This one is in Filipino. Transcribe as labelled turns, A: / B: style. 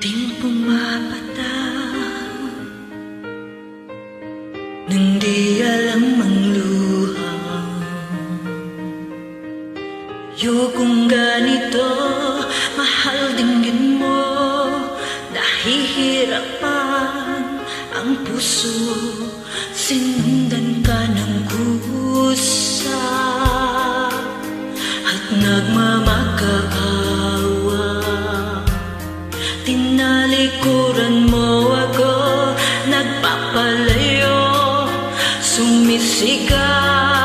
A: Ting pumapatag. Nang di alam ang luha. Yukong ganito Mahal dinggin mo. Nahihirapan ang puso. Sinundan ka ng kusa. At nagmamagkaan Tinalikuran mo ako Nagpapalayo Sumisigaw.